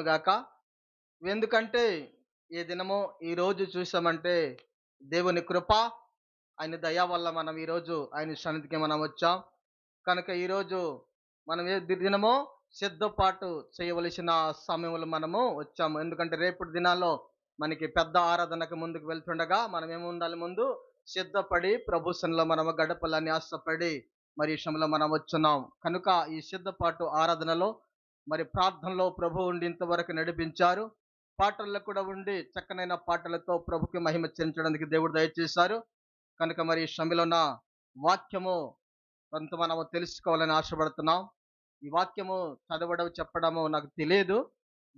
గాక. ఎందుకంటే ఈ దినము ఈరోజు రోజు చూసామంటే దేవుని కృప ఆయన దయ వల్ల మనం ఈరోజు ఆయన సన్నిధికి మనం వచ్చాం. కనుక ఈరోజు మనం ఏ దినమో సిద్ధపాటు చేయవలసిన సమయంలో మనము వచ్చాము. ఎందుకంటే రేపటి దినాల్లో మనకి పెద్ద ఆరాధనకు ముందుకు వెళ్తుండగా మనం ఏమి ఉండాలి ముందు? సిద్ధపడి ప్రభుత్వంలో మనము గడపలని ఆశపడి మరి విషయంలో మనం వచ్చున్నాం. కనుక ఈ సిద్ధపాటు ఆరాధనలో మరి ప్రార్థనలో ప్రభు ఉండి ఇంతవరకు నడిపించారు. పాటల్లో కూడా ఉండి చక్కనైన పాటలతో ప్రభుకి మహిమ చెందించడానికి దేవుడు దయచేశారు. కనుక మరి ఈ సమయంలో వాక్యము కొంత మనము తెలుసుకోవాలని ఆశపడుతున్నాం. ఈ వాక్యము చదవడం చెప్పడము నాకు తెలియదు.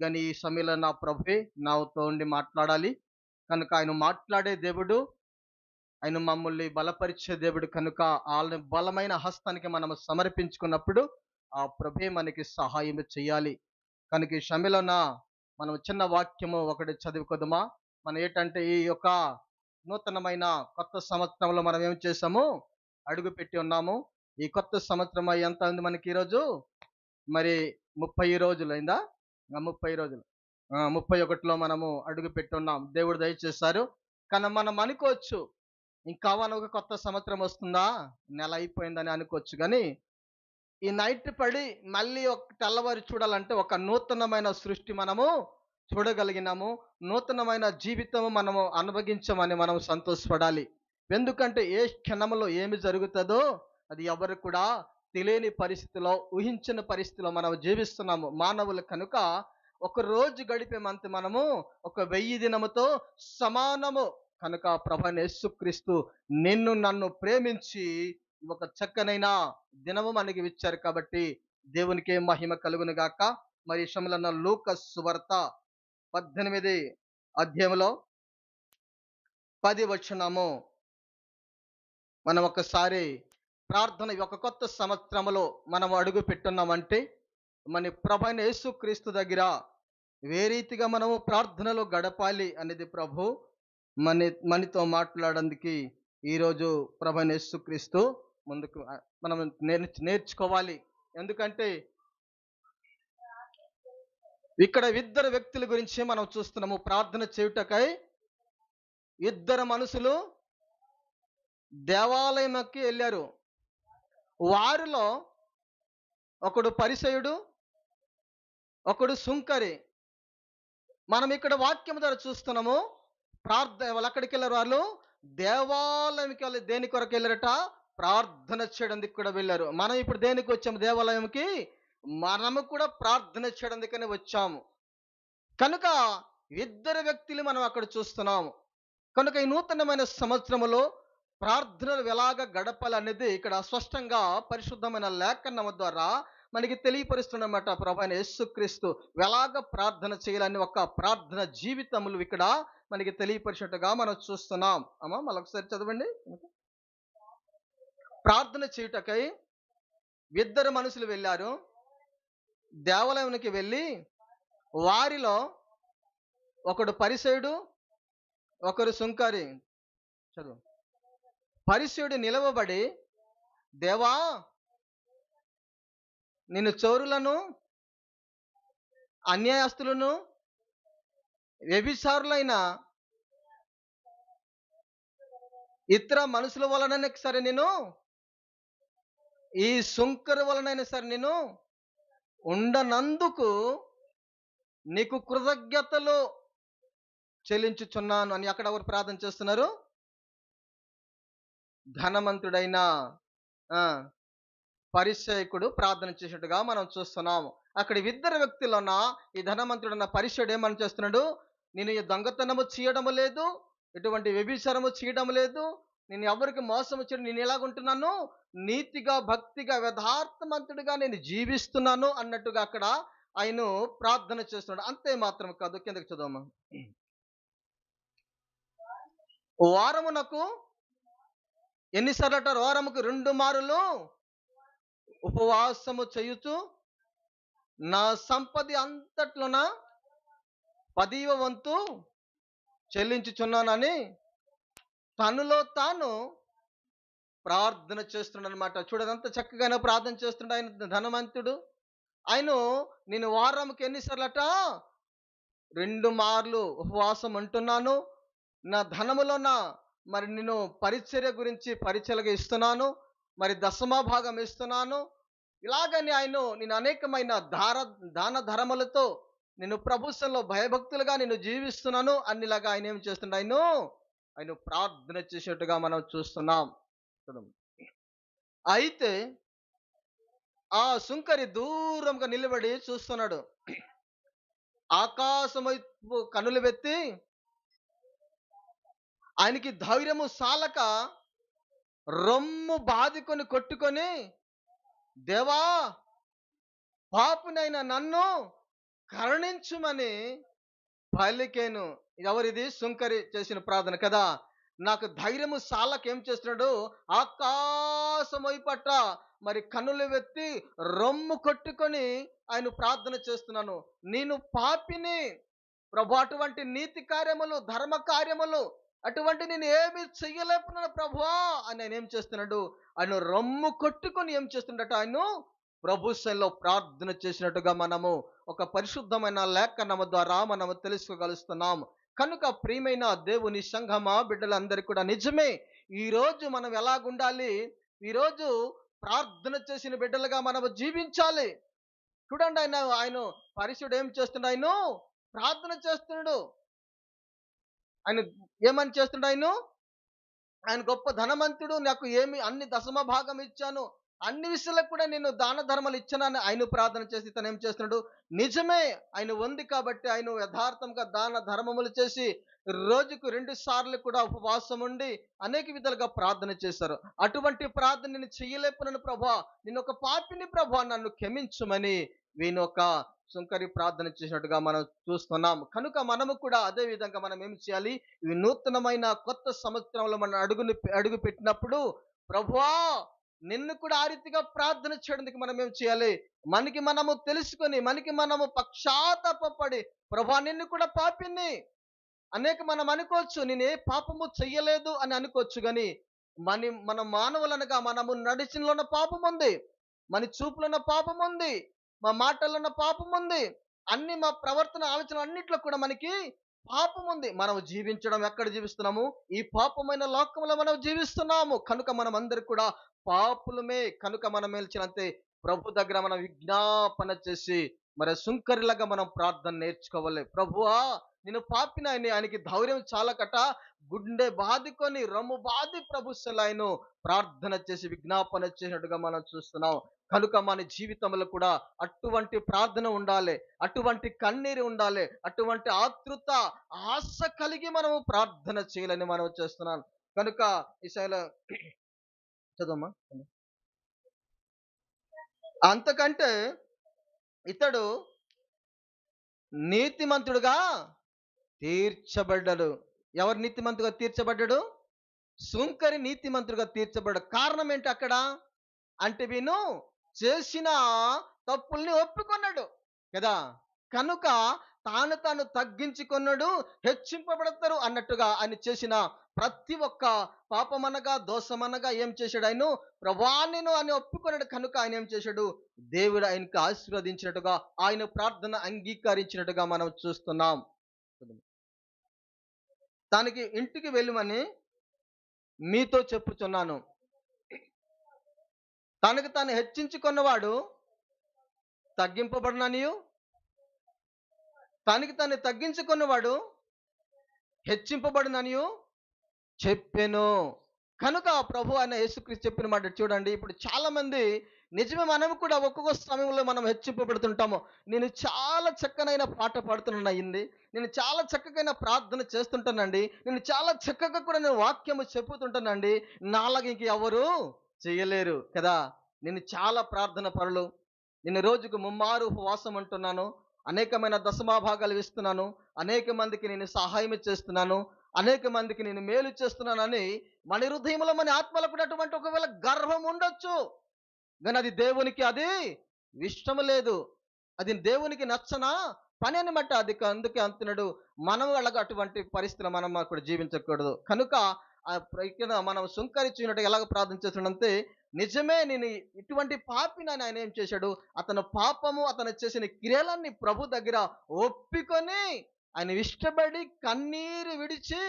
కానీ ఈ సమయంలో నా ప్రభువే నాతో ఉండి మాట్లాడాలి. కనుక ఆయన మాట్లాడే దేవుడు ఆయన మమ్మల్ని బలపరిచే దేవుడు కనుక వాళ్ళని బలమైన హస్తానికి మనము సమర్పించుకున్నప్పుడు ఆ ప్రభే మనకి సహాయం చేయాలి. కనుక షమిలన మనం చిన్న వాక్యము ఒకటి చదువుకోదమా మనం ఏంటంటే ఈ యొక్క నూతనమైన కొత్త సంవత్సరంలో మనం ఏం చేసాము అడుగు పెట్టి ఉన్నాము. ఈ కొత్త సంవత్సరం ఎంత ఉంది మనకి ఈరోజు? మరి ముప్పై రోజులు అయిందా ముప్పై రోజులు. ముప్పై ఒకటిలో మనము అడుగు పెట్టి ఉన్నాం. దేవుడు దయచేశారు. కానీ మనం అనుకోవచ్చు ఇంకా ఒక కొత్త సంవత్సరం వస్తుందా? నెల అయిపోయిందని అనుకోవచ్చు. కానీ ఈ నైట్ పడి మళ్ళీ ఒక తెల్లవారి చూడాలంటే ఒక నూతనమైన సృష్టి మనము చూడగలిగినాము. నూతనమైన జీవితము మనము అనుభవించమని మనం సంతోషపడాలి. ఎందుకంటే ఏ క్షణంలో ఏమి జరుగుతుందో అది ఎవరు కూడా తెలియని పరిస్థితిలో ఊహించిన పరిస్థితిలో మనం జీవిస్తున్నాము. మానవులు కనుక ఒక రోజు గడిపేమంత మనము ఒక వెయ్యి దినముతో సమానము. కనుక ప్రభనేసుక్రీస్తు నిన్ను నన్ను ప్రేమించి ఒక చక్కనైన దినము మనకి ఇచ్చారు కాబట్టి దేవునికే మహిమ కలుగును గాక. మరి విషయంలో లూక సువార్త పద్దెనిమిది అధ్యాయంలో పది వచ్చినాము మనం ఒకసారి ప్రార్థన ఒక కొత్త సంవత్సరంలో మనం అడుగు పెట్టున్నామంటే మన ప్రభైన యేసుక్రీస్తు దగ్గర ఏ రీతిగా మనము ప్రార్థనలో గడపాలి అనేది ప్రభు మన మనతో మాట్లాడడానికి ఈరోజు ప్రభైన యేసుక్రీస్తు ముందుకు మనం నేర్చు నేర్చుకోవాలి. ఎందుకంటే ఇక్కడ ఇద్దరు వ్యక్తుల గురించి మనం చూస్తున్నాము. ప్రార్థన చేయుటకై ఇద్దరు మనుషులు దేవాలయంకి వెళ్ళారు. వారిలో ఒకడు పరిసయుడు ఒకడు సుంకరి. మనం ఇక్కడ వాక్యం ద్వారా చూస్తున్నాము. ప్రార్థన వాళ్ళు అక్కడికి వెళ్ళారు వాళ్ళు? దేవాలయంకి వెళ్ళి దేని కొరకు వెళ్ళారట? ప్రార్థన చేయడానికి కూడా వెళ్ళారు. మనం ఇప్పుడు దేనికి వచ్చాము? దేవాలయంకి? మనము కూడా ప్రార్థన చేయడానికనే వచ్చాము. కనుక ఇద్దరు వ్యక్తులు మనం అక్కడ చూస్తున్నాము. కనుక ఈ నూతనమైన సంవత్సరములో ప్రార్థనలు ఎలాగ గడపాలనేది ఇక్కడ స్పష్టంగా పరిశుద్ధమైన లేఖనం ద్వారా మనకి తెలియపరుస్తున్నమాట. ప్రభు అయిన యేసుక్రీస్తు ఎలాగ ప్రార్థన చేయాలని ఒక ప్రార్థన జీవితములు ఇక్కడ మనకి తెలియపరిచినట్టుగా మనం చూస్తున్నాం. అమ్మా మళ్ళొకసారి చదవండి. ప్రార్థన చేయుటకై ఇద్దరు మనుషులు వెళ్ళారు. దేవాలయానికి వెళ్ళి వారిలో ఒకడు పరిసయుడు ఒకరు సుంకరి. చదువు. పరిసయుడు నిలవబడి దేవా నిన్ను చోరులను అన్యాయస్తులను వ్యభిచారులైన ఇతర మనుషుల వలన సరే నేను ఈ సుంకరు వలనైనా సరే నేను ఉండనందుకు నీకు కృతజ్ఞతలు చెల్లించుచున్నాను అని అక్కడ ఎవరు ప్రార్థన చేస్తున్నారు? ధనవంతుడైన ఆ, పరిచయకుడు ప్రార్థన చేసినట్టుగా మనం చూస్తున్నాము. అక్కడ ఇద్దరు వ్యక్తులున్న ఈ ధనవంతుడన్న పరిచయుడు ఏమని చేస్తున్నాడు? నేను ఈ దొంగతనము చేయడము లేదు ఎటువంటి వ్యభిచారము చేయడం లేదు నేను ఎవరికి మోసము వచ్చాడు నేను ఎలాగుంటున్నాను నీతిగా భక్తిగా యథార్థమంతుడిగా నేను జీవిస్తున్నాను అన్నట్టుగా అక్కడ ఆయన ప్రార్థన చేస్తున్నాడు. అంతే మాత్రం కాదు. కిందకి చదవమా వారమునకు ఎన్నిసార్లు అంటారు వారముకు రెండు మారులు ఉపవాసము చేయుచు నా సంపది అంతట్లోన పదివ వంతు చెల్లించుచున్నానని తనలో తాను ప్రార్థన చేస్తున్నాడు అనమాట చూడదంత చక్కగానే ప్రార్థన చేస్తుండే ఆయన ధనవంతుడు. ఆయన నేను వారంకి ఎన్నిసార్లు అట రెండు మార్లు ఉపవాసం అంటున్నాను నా ధనములోన మరి నేను పరిచర్య గురించి పరిచయలుగా ఇస్తున్నాను. మరి దశమా భాగం ఇస్తున్నాను. ఇలాగని ఆయన నేను అనేకమైన దార దాన ధర్మలతో నేను ప్రభుత్వంలో భయభక్తులుగా నేను జీవిస్తున్నాను. అన్నిలాగా ఆయన ఏం చేస్తున్నాడు? ఆయన ఆయన ప్రార్థన చేసేట్టుగా మనం చూస్తున్నాం. అయితే ఆ సుంకరి దూరంగా నిలబడి చూస్తున్నాడు. ఆకాశం కనులు వెత్తి ఆయనకి ధైర్యము సాలక రొమ్ము బాదుకొని కొట్టుకొని దేవా పాపునైన నన్ను కరుణించుమని పలికేను. ఎవరిది సుంకరి చేసిన ప్రార్థన కదా. నాకు ధైర్యము సాలకేం చేస్తున్నాడు? ఆకాశం పట్ట మరి కన్నులు వెత్తి రొమ్ము కొట్టుకొని ఆయన ప్రార్థన చేస్తున్నాను. నేను పాపిని. ప్రభు అటువంటి నీతి కార్యములు ధర్మ కార్యములు అటువంటి నేను ఏమి చెయ్యలేకున్నాను ప్రభువా అని ఆయన ఏం చేస్తున్నాడు? ఆయన రొమ్ము కొట్టుకొని ఏం చేస్తున్నాడట ఆయన? ప్రభుత్వంలో ప్రార్థన చేసినట్టుగా మనము ఒక పరిశుద్ధమైన లేఖనము ద్వారా మనము తెలుసుకోగలుస్తున్నాం. కనుక ప్రియమైన దేవుని సంఘమా బిడ్డలందరికీ కూడా నిజమే ఈరోజు మనం ఎలాగుండాలి? ఈరోజు ప్రార్థన చేసిన బిడ్డలుగా మనము జీవించాలి. చూడండి ఆయన ఆయన పరిశుడు ఏం చేస్తున్నాడు ఆయన? ప్రార్థన చేస్తున్నాడు ఆయన ఏమని చేస్తున్నాడు ఆయన? ఆయన గొప్ప ధనవంతుడు నాకు ఏమి అన్ని దశమ భాగం ఇచ్చాను. అన్ని విషయాలకు కూడా నేను దాన ధర్మాలు ఇచ్చానని ఆయన ప్రార్థన చేసి తను ఏం చేస్తున్నాడు? నిజమే ఆయన ఉంది కాబట్టి ఆయన యథార్థంగా దాన ధర్మములు చేసి రోజుకు రెండు సార్లు కూడా ఉపవాసం ఉండి అనేక విధాలుగా ప్రార్థన చేశారు. అటువంటి ప్రార్థన నేను చెయ్యలేపునను ప్రభా. నేను ఒక పాపిని ప్రభా. నన్ను క్షమించమని వీని ఒక సుంకరి ప్రార్థన చేసినట్టుగా మనం చూస్తున్నాం. కనుక మనము కూడా అదే విధంగా మనం ఏం చేయాలి? ఈ నూతనమైన కొత్త సంవత్సరంలో మనం అడుగుని అడుగు పెట్టినప్పుడు ప్రభువా నిన్ను కూడా ఆ రీతిగా ప్రార్థన చేయడానికి మనం ఏం చేయాలి? మనకి మనము తెలుసుకొని మనకి మనము పక్షాతపడి ప్రభా నిన్ను కూడా పాపిని. అనేక మనం అనుకోవచ్చు నేను ఏ పాపము చెయ్యలేదు అని అనుకోవచ్చు కానీ మన మన మానవులనగా మనము నడిచినలో ఉన్న పాపం ఉంది మన చూపులో ఉన్న పాపం ఉంది మా మాటల్లో ఉన్న పాపం ఉంది అన్ని మా ప్రవర్తన ఆలోచన అన్నిట్లో కూడా మనకి పాపం ఉంది మనం జీవించడం ఎక్కడ జీవిస్తున్నాము? ఈ పాపమైన లోకంలో మనం జీవిస్తున్నాము. కనుక మనం అందరు కూడా పాపులమే. కనుక మనం మేల్చినంతే ప్రభు దగ్గర మనం విజ్ఞాపన చేసి మరి సుంకరిలాగా మనం ప్రార్థన నేర్చుకోవాలి. ప్రభువా నేను పాపిన ఆయన ఆయనకి ధైర్యం చాలకట. గుండె బాదుకొని రొమ్ము బాది ప్రభుశలాయను ప్రార్థన చేసి విజ్ఞాపన చేసినట్టుగా మనం చూస్తున్నాం. కనుక మన జీవితంలో కూడా అటువంటి ప్రార్థన ఉండాలి. అటువంటి కన్నీరు ఉండాలి. అటువంటి ఆతృత ఆశ కలిగి మనము ప్రార్థన చేయాలని మనం చేస్తున్నాం. కనుక ఈ శైల చదవమ్మా. అంతకంటే ఇతడు నీతిమంతుడుగా తీర్చబడ్డాడు. ఎవరు నీతిమంతుగా తీర్చబడ్డాడు? సుంకరి నీతిమంతుడుగా తీర్చబడ్డాడు. కారణం ఏంటి అక్కడ? అంటే వీను చేసిన తప్పుల్ని ఒప్పుకున్నాడు. కదా? కనుక తాను తాను తగ్గించుకున్నాడు హెచ్చింపబడతారు అన్నట్టుగా ఆయన చేసిన ప్రతి ఒక్క పాపమనగా దోషమనగా ఏం చేశాడు ఆయన ప్రభా నేను అని ఒప్పుకున్నాడు కనుక ఆయన ఏం చేశాడు? దేవుడు ఆయనకు ఆశీర్వదించినట్టుగా ఆయన ప్రార్థన అంగీకరించినట్టుగా మనం చూస్తున్నాం. దానికి ఇంటికి వెళ్ళమని మీతో చెప్పుచున్నాను. తనకు తాను హెచ్చించుకున్నవాడు తగ్గింపబడిననియు తనకి తను తగ్గించుకున్నవాడు హెచ్చింపబడిననియు చెప్పెను. కనుక ప్రభు ఆయన యేసుక్రీస్తు చెప్పిన మాట చూడండి. ఇప్పుడు చాలామంది నిజమే మనం కూడా ఒక్కొక్క సమయంలో మనం హెచ్చింపబడుతుంటాము. నేను చాలా చక్కనైన పాట పాడుతున్నాను అయింది నేను చాలా చక్కగైన ప్రార్థన చేస్తుంటానండి. నేను చాలా చక్కగా కూడా నేను వాక్యము చెప్పుతుంటానండి. నాలాగా ఇంక ఎవరు చేయలేరు కదా. నేను చాలా ప్రార్థన పరులు. నేను రోజుకు ముమ్మారు ఉపవాసం అంటున్నాను అనేకమైన దశమాభాగాలు ఇస్తున్నాను. అనేక మందికి నేను సహాయం చేస్తున్నాను. అనేక మందికి నేను మేలు చేస్తున్నానని మన హృదయంలో మన ఆత్మలకు కూడా అటువంటి ఒకవేళ గర్వం ఉండొచ్చు. కానీ అది దేవునికి అది ఇష్టం లేదు. అది దేవునికి నచ్చనా? పని అనమాట అది అందుకే అంటున్నాడు. మనం వాళ్ళకి అటువంటి పరిస్థితులు మనం అక్కడ జీవించకూడదు. కనుక ఆ ప్రయత్న మనం సుంకరించినట్టు ఎలాగ ప్రార్థన చేస్తున్నంతే నిజమే నేను ఇటువంటి పాపిని ఆయన ఏం చేశాడు? అతను పాపము అతను చేసిన క్రియలన్నీ ప్రభు దగ్గర ఒప్పుకొని ఆయన ఇష్టపడి కన్నీరు విడిచి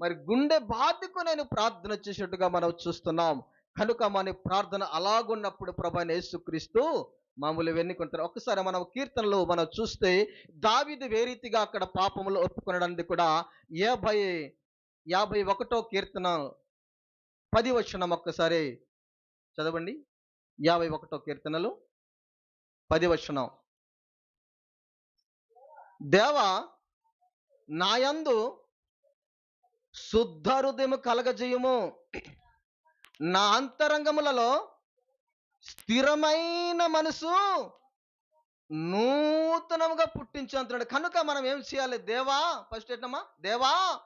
మరి గుండె బాధకు నేను ప్రార్థన చేసినట్టుగా మనం చూస్తున్నాం. కనుక మన ప్రార్థన అలాగున్నప్పుడు ప్రభా యేసుక్రీస్తు మామూలు వెన్నుకుంటారు ఒక్కసారి మనం కీర్తనలు మనం చూస్తే దావిది వేరీతిగా అక్కడ పాపములు ఒప్పుకొనడానికి కూడా యాభై యాభై ఒకటో కీర్తన పది వచ్చిన ఒక్కసారి చదవండి. యాభై ఒకటో కీర్తనలు. పది వచనం. దేవ నాయందు శుద్ధ హృదయము కలగజేయము. నా అంతరంగములలో స్థిరమైన మనసు నూతనముగా పుట్టించు అంటున్నాడు. కనుక మనం ఏం చేయాలి? దేవా ఫస్ట్ ఏంటమ్మా? దేవా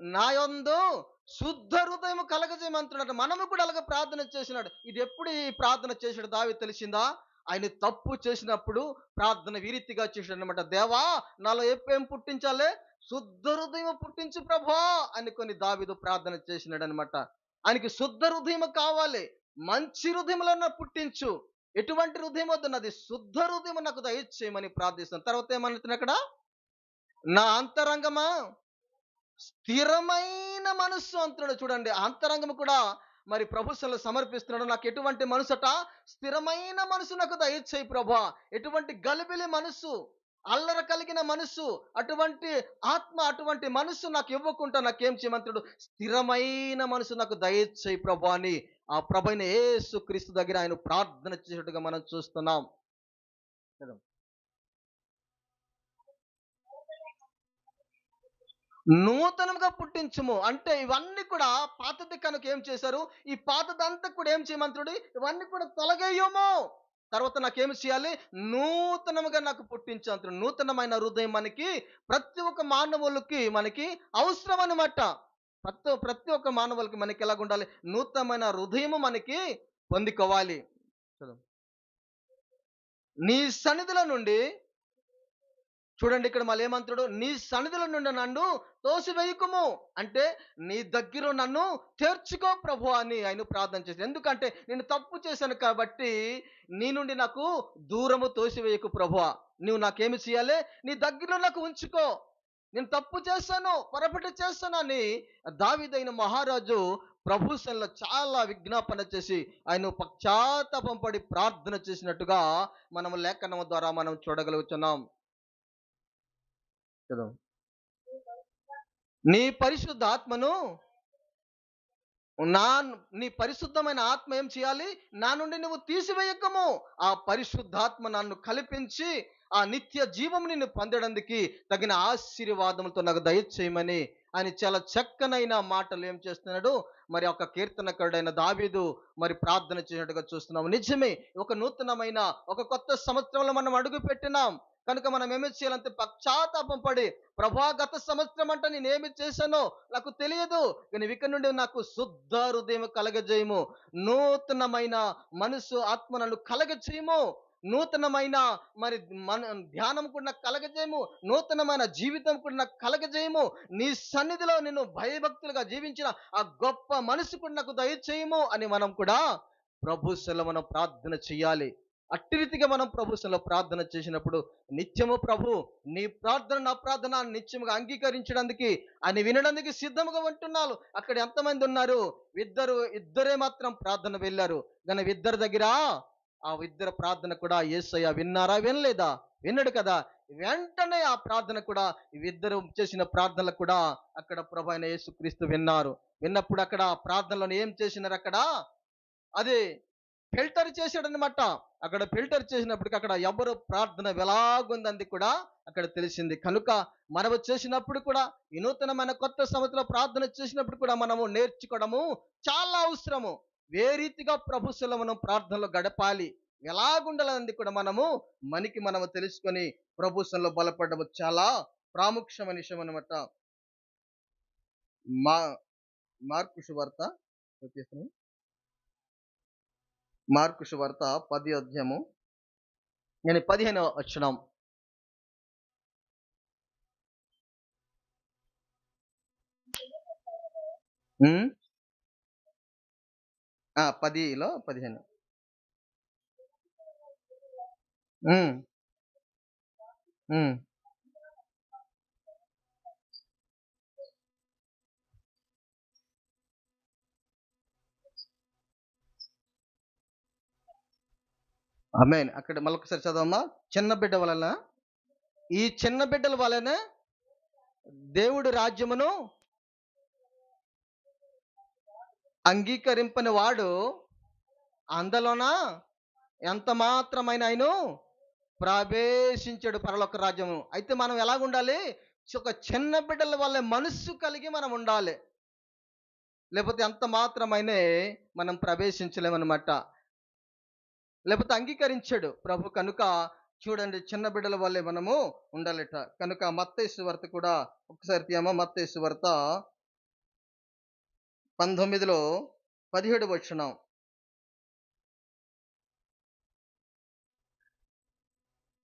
నాయందు శుద్ధ హృదయం కలగజేయమంటున్నాడు. మనము కూడా అలాగే ప్రార్థన చేసినాడు. ఇది ఎప్పుడు ఈ ప్రార్థన చేసాడు దావి తెలిసిందా? ఆయన తప్పు చేసినప్పుడు ప్రార్థన వీరితిగా చేసాడు అనమాట దేవా నాలో ఏం పుట్టించాలి? శుద్ధ హృదయం పుట్టించు ప్రభా అని కొన్ని దావిదు ప్రార్థన చేసినాడు అనమాట ఆయనకి శుద్ధ హృదయం కావాలి. మంచి హృదయంలో పుట్టించు. ఎటువంటి హృదయం వద్దున్నది శుద్ధ హృదయం నాకు దయచేయమని ప్రార్థిస్తాను తర్వాత ఏమంటున్నా అక్కడ? నా అంతరంగమా? స్థిరమైన మనస్సు అంటున్నాడు చూడండి. అంతరంగం కూడా మరి ప్రభుత్వంలో సమర్పిస్తున్నాడు. నాకు ఎటువంటి మనసుట స్థిరమైన మనసు నాకు దయచేయి ప్రభా. ఎటువంటి గలిబిలి మనసు అల్లర కలిగిన మనసు అటువంటి ఆత్మ అటువంటి మనసు నాకు ఇవ్వకుండా నాకేం చేయమంతుడు స్థిరమైన మనసు నాకు దయచేయి ప్రభా అని ఆ ప్రభైన యేసు క్రీస్తు దగ్గర ఆయన ప్రార్థన చేసేట్టుగా మనం చూస్తున్నాం. నూతనంగా పుట్టించుము. అంటే ఇవన్నీ కూడా పాతది కనుక ఏం చేశారు? ఈ పాతదంతా కూడా ఏం చేయమంతుడు ఇవన్నీ కూడా తొలగేయము. తర్వాత నాకేమి చేయాలి? నూతనముగా నాకు పుట్టించు నూతనమైన హృదయం మనకి ప్రతి ఒక్క మానవులకి మనకి అవసరం అనమాట ప్రతి ప్రతి ఒక్క మానవులకి మనకి ఎలాగ ఉండాలి? నూతనమైన హృదయము మనకి పొందుకోవాలి. నీ సన్నిధిలో నుండి చూడండి ఇక్కడ మళ్ళీ ఏమంటాడు నీ సన్నిధిలో నుండి నన్ను తోసివేయకుము. అంటే నీ దగ్గర నన్ను చేర్చుకో ప్రభు అని ఆయన ప్రార్థన చేశాను ఎందుకంటే నేను తప్పు చేశాను కాబట్టి నీ నుండి నాకు దూరము తోసివేయకు ప్రభు నువ్వు నాకేమి చేయాలి? నీ దగ్గరలో నాకు ఉంచుకో. నేను తప్పు చేశాను పొరపాటు చేస్తానని అని దావిదైన మహారాజు ప్రభుత్వంలో చాలా విజ్ఞాపన చేసి ఆయన పశ్చాత్తాపం పడి ప్రార్థన చేసినట్టుగా మనం లేఖనం ద్వారా మనం చూడగలుగుతున్నాం. చదువు. నీ పరిశుద్ధ ఆత్మను నా నీ పరిశుద్ధమైన ఆత్మ ఏం చేయాలి? నా నుండి నువ్వు తీసివేయకము. ఆ పరిశుద్ధాత్మ నన్ను కల్పించి ఆ నిత్య జీవం నిన్ను పొందడానికి తగిన ఆశీర్వాదములతో నాకు దయచేయమని ఆయన చాలా చక్కనైన మాటలు ఏం చేస్తున్నాడు. మరి ఒక కీర్తనకరుడైన దావీదు మరి ప్రార్థన చేసినట్టుగా చూస్తున్నాము. నిజమే ఒక నూతనమైన ఒక కొత్త సంవత్సరంలో మనం అడుగు పెట్టినాం కనుక మనం ఏమి చేయాలంటే పశ్చాత్తాపం పడి ప్రభా గత సంవత్సరం అంటే నేనేమి చేశానో నాకు తెలియదు. కానీ ఇక నుండి నాకు శుద్ధ హృదయం కలగజేయము. నూతనమైన మనసు ఆత్మ నన్ను కలగజేయము. నూతనమైన మరి మన ధ్యానం కూడా నాకు కలగజేయము. నూతనమైన జీవితం కూడా నాకు కలగజేయము. నీ సన్నిధిలో నేను భయభక్తులుగా జీవించిన ఆ గొప్ప మనసు కూడా నాకు దయచేయము అని మనం కూడా ప్రభు మనం ప్రార్థన చేయాలి. అట్టి రీతిగా మనం ప్రభు ప్రార్థన చేసినప్పుడు నిత్యము ప్రభు నీ ప్రార్థన నా ప్రార్థన నిత్యముగా అంగీకరించడానికి అని వినడానికి సిద్ధముగా ఉంటున్నాను అక్కడ ఎంతమంది ఉన్నారు? ఇద్దరు ఇద్దరే మాత్రం ప్రార్థన వెళ్ళారు. కానీ ఇద్దరు దగ్గర ఆ ఇద్దరు ప్రార్థన కూడా ఏసయ్య విన్నారా వినలేదా? విన్నాడు కదా. వెంటనే ఆ ప్రార్థన కూడా ఇద్దరు చేసిన ప్రార్థనలు కూడా అక్కడ ప్రభు అయిన యేసుక్రీస్తు విన్నారు. విన్నప్పుడు అక్కడ ఆ ప్రార్థనలను ఏం చేసినారు అక్కడ? అదే ఫిల్టర్ చేశాడనమాట అక్కడ ఫిల్టర్ చేసినప్పటికి అక్కడ ఎవరు ప్రార్థన ఎలాగుందని కూడా అక్కడ తెలిసింది. కనుక మనము చేసినప్పుడు కూడా ఈ కొత్త సంవత్సరంలో ప్రార్థన చేసినప్పుడు కూడా మనము నేర్చుకోవడము చాలా అవసరము. ఏ రీతిగా ప్రభుత్వంలో మనం ప్రార్థనలో గడపాలి ఎలాగుండాలన్నది కూడా మనము మనకి మనము తెలుసుకొని ప్రభుత్వంలో బలపడము చాలా ప్రాముఖ్యమైన విషయం అనమాట మా మార్కు శువార్త మార్కు శువార్త పది అధ్యాయము. నేను పదిహేను వచ్చినాం ఉమ్? ఆ, పదిలో పదిహేను. ఆమెన్. అక్కడ మళ్ళొకసారి చదవమ్మా. చిన్న బిడ్డ వలన ఈ చిన్న బిడ్డల వలన దేవుడు రాజ్యమును అంగీకరింపని వాడు అందులోన ఎంత మాత్రమైన ఆయన ప్రవేశించాడు పరలోక రాజ్యము. అయితే మనం ఎలాగ ఉండాలి? ఒక చిన్న బిడ్డల వల్ల మనస్సు కలిగి మనం ఉండాలి. లేకపోతే ఎంత మాత్రమైనే మనం ప్రవేశించలేమన్నమాట. లేకపోతే అంగీకరించాడు. ప్రభు కనుక చూడండి చిన్న బిడ్డల వల్లే మనము ఉండాలట. కనుక మత్తేసు వార్త కూడా ఒకసారి తీయమా? మత్తేసు వార్త పంతొమ్మిదిలో పదిహేడు వచ్చినాం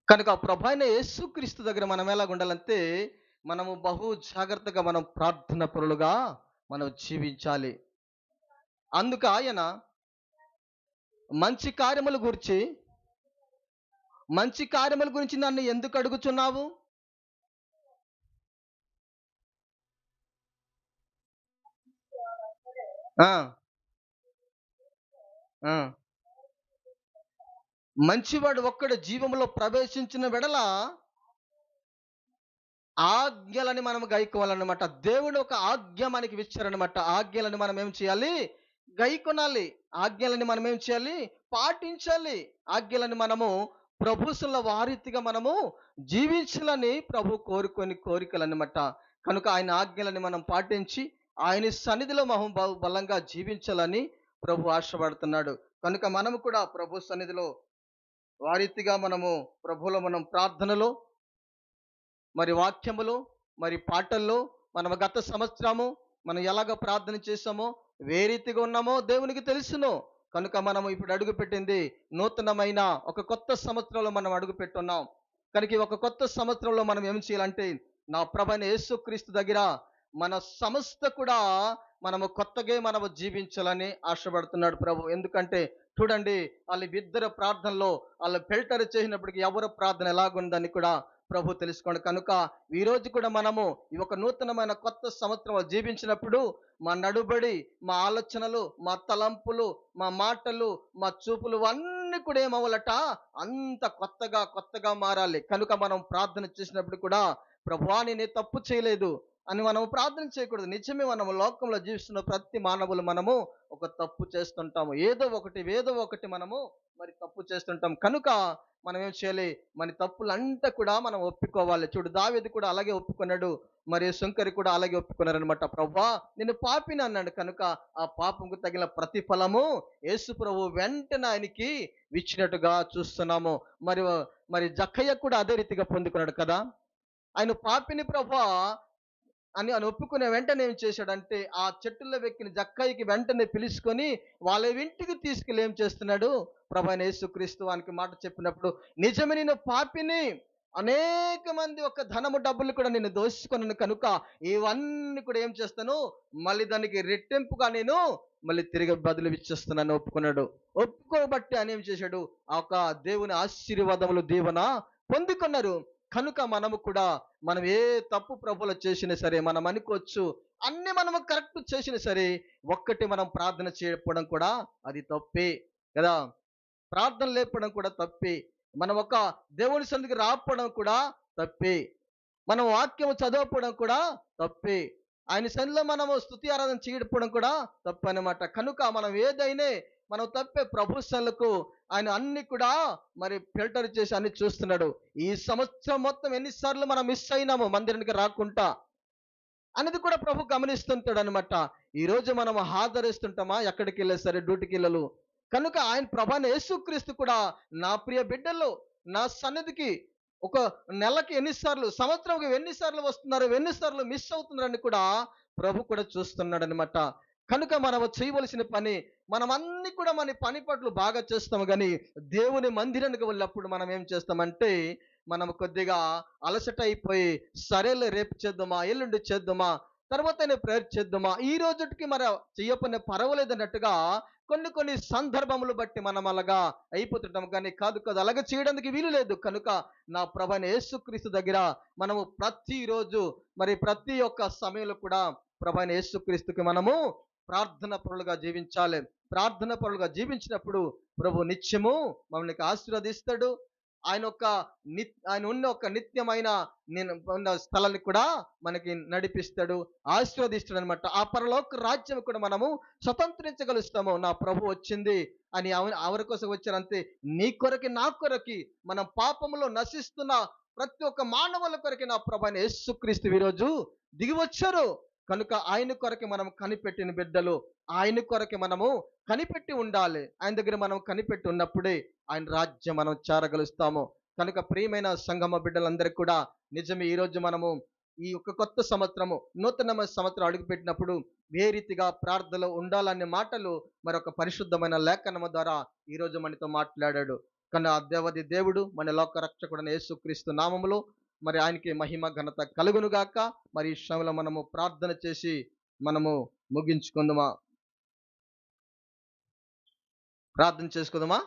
కనుక ప్రభు అయిన యేసుక్రీస్తు దగ్గర మనం ఎలా ఉండాలంటే మనము బహు జాగ్రత్తగా మనం ప్రార్థన పరులుగా మనం జీవించాలి. అందుకు ఆయన మంచి కార్యముల గురించి మంచి కార్యముల గురించి నన్ను ఎందుకు అడుగుచున్నావు ఆ. ఆ. మంచివాడు ఒక్కడు జీవంలో ప్రవేశించిన వెడల ఆజ్ఞలని మనం గైకోవాలన్నమాట దేవుడు ఒక ఆజ్ఞ మనకి ఇచ్చారనమాట ఆజ్ఞలని మనం ఏం చేయాలి గై కొనాలి ఆజ్ఞలని మనం ఏం చేయాలి? పాటించాలి. ఆజ్ఞలని మనము ప్రభుసుల వారీతిగా మనము జీవించాలని ప్రభు కోరుకొని కోరికలు అనమాట కనుక ఆయన ఆజ్ఞలని మనం పాటించి ఆయన సన్నిధిలో మహం బలంగా జీవించాలని ప్రభు ఆశపడుతున్నాడు. కనుక మనము కూడా ప్రభు సన్నిధిలో వారీతిగా మనము ప్రభులో మనం ప్రార్థనలో మరి వాక్యములు మరి పాటల్లో మనం గత సంవత్సరము మనం ఎలాగ ప్రార్థన చేసామో వేరీతిగా ఉన్నామో దేవునికి తెలుసును. కనుక మనం ఇప్పుడు అడుగు పెట్టింది నూతనమైన ఒక కొత్త సంవత్సరంలో మనం అడుగు పెట్టున్నాం కనుక ఒక కొత్త సంవత్సరంలో మనం ఏం చేయాలంటే నా ప్రభని యేసుక్రీస్తు దగ్గర మన సంస్థ కూడా మనము కొత్తగా మనము జీవించాలని ఆశపడుతున్నాడు ప్రభు. ఎందుకంటే చూడండి వాళ్ళ ఇద్దరు ప్రార్థనలో వాళ్ళు ఫిల్టర్ చేసినప్పటికీ ఎవరు ప్రార్థన ఎలాగుందని కూడా ప్రభు తెలుసుకోండి. కనుక ఈ రోజు కూడా మనము ఈ ఒక నూతనమైన కొత్త సంవత్సరం జీవించినప్పుడు మా నడుబడి మా ఆలోచనలు మా తలంపులు మా మాటలు మా చూపులు అన్నీ కూడా ఏమవ్వాలట? అంత కొత్తగా కొత్తగా మారాలి. కనుక మనం ప్రార్థన చేసినప్పుడు కూడా ప్రభువా నేను తప్పు చేయలేదు అని మనం ప్రార్థన చేయకూడదు. నిజమే మనం లోకంలో జీవిస్తున్న ప్రతి మానవులు మనము ఒక తప్పు చేస్తుంటాము. ఏదో ఒకటి ఏదో ఒకటి మనము మరి తప్పు చేస్తుంటాం. కనుక మనం ఏం చేయాలి? మన తప్పులంతా కూడా మనం ఒప్పుకోవాలి. చూడు దావేది కూడా అలాగే ఒప్పుకున్నాడు. మరి శంకరి కూడా అలాగే ఒప్పుకున్నారనమాట ప్రభా నేను పాపిని అన్నాడు. కనుక ఆ పాపంకు తగిన ప్రతిఫలము యేసు ప్రభు వెంటనే ఆయనకి ఇచ్చినట్టుగా చూస్తున్నాము. మరి మరి జక్కయ్య కూడా అదే రీతిగా పొందుకున్నాడు కదా? ఆయన పాపిని ప్రభా అని అని ఒప్పుకునే వెంటనే ఏం చేశాడంటే ఆ చెట్టుల్లో వెక్కిన జక్కయ్యకి వెంటనే పిలుచుకొని వాళ్ళ ఇంటికి తీసుకెళ్ళి ఏం చేస్తున్నాడు? ప్రభా యేసుక్రీస్తు వానికి మాట చెప్పినప్పుడు నిజమే నేను పాపిని. అనేక మంది ఒక ధనము డబ్బులు కూడా నేను దోచుకున్నాను కనుక ఇవన్నీ కూడా ఏం చేస్తాను? మళ్ళీ దానికి రెట్టింపుగా నేను మళ్ళీ తిరిగి బదులు ఇచ్చేస్తున్నాను ఒప్పుకున్నాడు. ఒప్పుకోబట్టి అని ఏం చేశాడు? ఆ ఒక దేవుని ఆశీర్వాదములు దీవన పొందుకున్నారు. కనుక మనము కూడా మనం ఏ తప్పు ప్రభులు చేసినా సరే మనం అనుకోవచ్చు అన్ని మనము కరెక్ట్ చేసినా సరే ఒక్కటి మనం ప్రార్థన చేయకపోవడం కూడా అది తప్పే కదా? ప్రార్థన లేపడం కూడా తప్పే మనం ఒక దేవుని సందికి రాకపోవడం కూడా తప్పే మనం వాక్యం చదవకపోవడం కూడా తప్పే ఆయన సన్నిలో మనము స్థుతి ఆరాధన చేయకపోవడం కూడా తప్పు అనమాట కనుక మనం ఏదైనా మనం తప్పే ప్రభు సన్నిలకు ఆయన అన్ని కూడా మరి ఫిల్టర్ చేసి అన్ని చూస్తున్నాడు. ఈ సంవత్సరం మొత్తం ఎన్నిసార్లు మనం మిస్ అయినాము మందిరానికి రాకుండా. అనేది కూడా ప్రభు గమనిస్తుంటాడు అనమాట ఈ రోజు మనం హాజరిస్తుంటామా? ఎక్కడికి వెళ్ళే సరే డ్యూటీకి వెళ్ళలు. కనుక ఆయన ప్రభాని యేసుక్రీస్తు కూడా నా ప్రియ బిడ్డలు నా సన్నిధికి ఒక నెలకి ఎన్నిసార్లు సంవత్సరంకి ఎన్నిసార్లు వస్తున్నారు ఎన్నిసార్లు మిస్ అవుతున్నారని కూడా ప్రభు కూడా చూస్తున్నాడు అనమాట కనుక మనం చేయవలసిన పని మనం అన్ని కూడా మన పని పట్లు బాగా చేస్తాము కానీ దేవుని మందిరానికి వెళ్ళినప్పుడు మనం ఏం చేస్తామంటే మనం కొద్దిగా అలసట అయిపోయి సరేలే రేపు చేద్దామా ఎల్లుండి చేద్దామా తర్వాత ప్రేయర్ చేద్దామా ఈ రోజుకి మన చెయ్యపని పర్వాలేదన్నట్టుగా కొన్ని కొన్ని సందర్భములు బట్టి మనం అలాగా అయిపోతుంటాం కానీ కాదు కాదు అలాగే చేయడానికి వీలు లేదు. కనుక నా ప్రభని యేసుక్రీస్తు దగ్గర మనము ప్రతిరోజు మరి ప్రతి ఒక్క సమయంలో కూడా ప్రభాని యేసుక్రీస్తుకి మనము ప్రార్థన పరులుగా జీవించాలి. ప్రార్థన పరులుగా జీవించినప్పుడు ప్రభు నిత్యము మమ్మల్ని ఆశీర్వదిస్తాడు. ఆయన ఒక ని ఆయన ఉన్న ఒక నిత్యమైన నేను ఉన్న స్థలాన్ని కూడా మనకి నడిపిస్తాడు. ఆశీర్వదిస్తాడు అనమాట ఆ పరలోక రాజ్యం కూడా మనము స్వతంత్రించగలుస్తాము. నా ప్రభు వచ్చింది అని ఆవ- ఎవరి కోసం వచ్చారంతే. నీ కొరకి నా కొరకి మనం పాపములో నశిస్తున్న ప్రతి ఒక్క మానవుల కొరకి నా ప్రభు అయిన యేసుక్రీస్తు ఈరోజు దిగి వచ్చారు. కనుక ఆయన కొరకు మనం కనిపెట్టిన బిడ్డలు ఆయన కొరకి మనము కనిపెట్టి ఉండాలి. ఆయన దగ్గర మనం కనిపెట్టి ఉన్నప్పుడే ఆయన రాజ్యం మనం చేరగలుస్తాము. కనుక ప్రియమైన సంగమ బిడ్డలందరికీ కూడా నిజమే ఈ రోజు మనము ఈ యొక్క కొత్త సంవత్సరము నూతన సంవత్సరం అడుగుపెట్టినప్పుడు ఏ రీతిగా ప్రార్థనలో ఉండాలనే మాటలు మరొక పరిశుద్ధమైన లేఖనము ద్వారా ఈ రోజు మనతో మాట్లాడాడు. కానీ ఆ దేవది దేవుడు మన లోక రక్షకుడైన యేసుక్రీస్తు నామములో మరి ఆయనకి మహిమ ఘనత కలుగును గాక. మరి ఈ శ్రమలో మనము ప్రార్థన చేసి మనము ముగించుకుందామా? ప్రార్థన చేసుకుందామా?